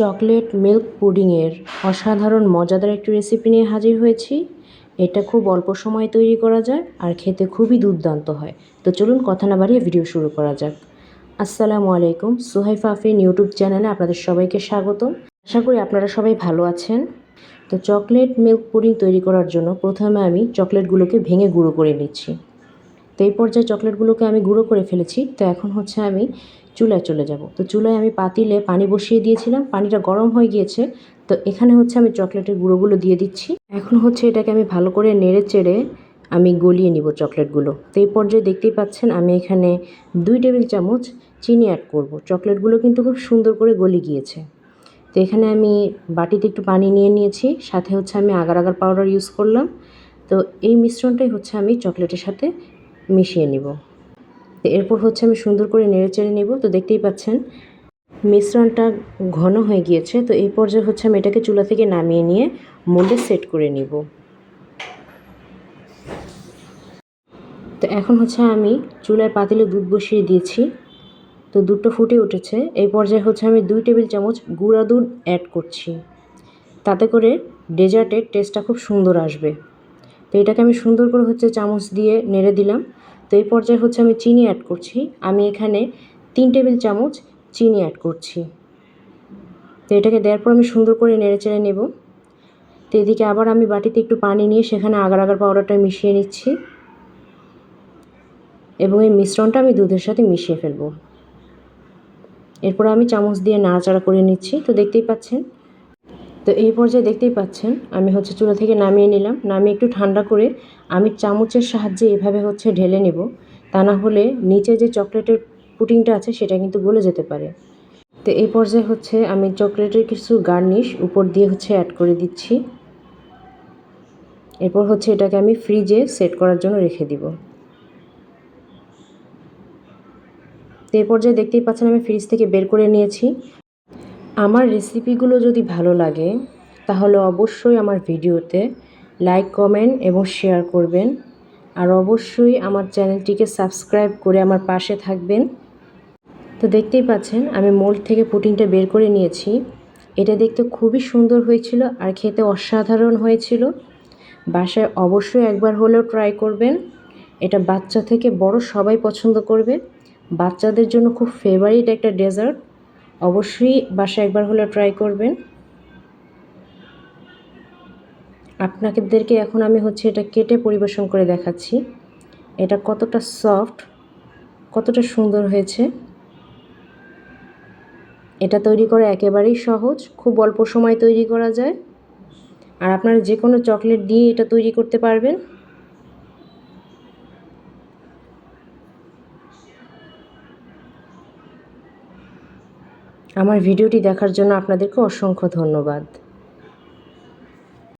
Chocolate milk পুডিংয়ের অসাধারণ, মজাদার একটি রেসিপি নিয়ে হাজির হয়েছি। এটা খুব অল্প সময়ে তৈরি করা যায় আর খেতে খুবই দুর্দান্ত হয়। তো চলুন কথা না বাড়িয়ে ভিডিও শুরু করা যাক। আসসালামু আলাইকুম, সুহাইফা আফরিন ইউটিউব চ্যানেলে আপনাদের সবাইকে স্বাগত আশা করি আপনারা সবাই ভালো আছেন। তো চকলেট মিল্ক পুডিং তৈরি করার জন্য প্রথমে আমি চকলেটগুলোকে ভেঙে গুঁড়ো করে নিচ্ছি। তো এই পর্যায়ে চকলেটগুলোকে আমি গুঁড়ো করে ফেলেছি। তো এখন হচ্ছে আমি চুলায় চলে যাব। তো চুলায় আমি পাতিলে পানি বসিয়ে দিয়েছিলাম। পানিটা গরম হয়ে গিয়েছে। তো এখানে হচ্ছে আমি চকলেটের গুঁড়োগুলো দিয়ে দিচ্ছি। এখন হচ্ছে এটাকে আমি ভালো করে নেড়ে চেড়ে আমি গলিয়ে নিব চকলেটগুলো। তো এই পর্যায়ে দেখতেই পাচ্ছেন আমি এখানে দুই টেবিল চামচ চিনি অ্যাড করব। চকলেটগুলো কিন্তু খুব সুন্দর করে গলি গিয়েছে। তো এখানে আমি বাটিতে একটু পানি নিয়ে নিয়েছি। সাথে হচ্ছে আমি আগার আগার পাউডার ইউজ করলাম। তো এই মিশ্রণটাই হচ্ছে আমি চকলেটের সাথে মিশিয়ে নিব। তো এরপর হচ্ছে আমি সুন্দর করে নেড়ে চেড়ে নেব। তো দেখতেই পাচ্ছেন, মিশ্রণটা ঘন হয়ে গিয়েছে। তো এই পর্যায়ে হচ্ছে আমি এটাকে চুলা থেকে নামিয়ে নিয়ে মোল্ডে সেট করে নিব। তো এখন হচ্ছে আমি চুলায় পাতিলে দুধ বসিয়ে দিয়েছি। তো দুধটা ফুটে উঠেছে। এই পর্যায়ে হচ্ছে আমি দুই টেবিল চামচ গুঁড়া দুধ অ্যাড করছি। তাতে করে ডেজার্টের টেস্টটা খুব সুন্দর আসবে। তো এটাকে আমি সুন্দর করে হচ্ছে চামচ দিয়ে নেড়ে দিলাম। তো এই পর্যায়ে হচ্ছে আমি চিনি অ্যাড করছি। আমি এখানে তিন টেবিল চামচ চিনি অ্যাড করছি। তো এটাকে দেওয়ার পর আমি সুন্দর করে নেড়ে চেড়ে নেব। তো এদিকে আবার আমি বাটিতে একটু পানি নিয়ে সেখানে আগার আগার পাউডারটা মিশিয়ে নিচ্ছি। এবং এই মিশ্রণটা আমি দুধের সাথে মিশিয়ে ফেলব। এরপর আমি চামচ দিয়ে নাড়াচাড়া করে নিচ্ছি। তো দেখতেই পাচ্ছেন তো এই পর্যায়ে দেখতেই পাচ্ছেন, আমি হচ্ছে চুলা থেকে নামিয়ে নিলাম। নামিয়ে একটু ঠান্ডা করে আমি চামচের সাহায্যে এভাবে হচ্ছে ঢেলে নেব। তা না হলে নিচে যে চকলেটের পুটিংটা আছে, সেটা কিন্তু গলে যেতে পারে। তো এই পর্যায়ে হচ্ছে আমি চকলেটের কিছু গার্নিশ উপর দিয়ে হচ্ছে অ্যাড করে দিচ্ছি। এরপর হচ্ছে এটাকে আমি ফ্রিজে সেট করার জন্য রেখে দিব। তো এই পর্যায়ে দেখতেই পাচ্ছেন, আমি ফ্রিজ থেকে বের করে নিয়েছি। আমার রেসিপিগুলো যদি ভালো লাগে, তাহলে অবশ্যই আমার ভিডিওতে লাইক কমেন্ট এবং শেয়ার করবেন। আর অবশ্যই আমার চ্যানেলটিকে সাবস্ক্রাইব করে আমার পাশে থাকবেন। তো দেখতেই পাচ্ছেন, আমি মোল্ড থেকে পুটিংটা বের করে নিয়েছি। এটা দেখতে খুবই সুন্দর হয়েছিল আর খেতে অসাধারণ হয়েছিল। বাসায় অবশ্যই একবার হলেও ট্রাই করবেন। এটা বাচ্চা থেকে বড় সবাই পছন্দ করবে। বাচ্চাদের জন্য খুব ফেভারিট একটা ডেজার্ট অবশ্যই বাসায় একবার হলে ট্রাই করবেন। আপনাদেরকে এখন আমি হচ্ছে এটা কেটে পরিবেশন করে দেখাচ্ছি। এটা কতটা সফট কতটা সুন্দর হয়েছে। এটা তৈরি করা একেবারেই সহজ, খুব অল্প সময় তৈরি করা যায়। আর আপনারা যে কোনো চকলেট দিয়ে এটা তৈরি করতে পারবেন। আমার ভিডিওটি দেখার জন্য আপনাদেরকে অসংখ্য ধন্যবাদ।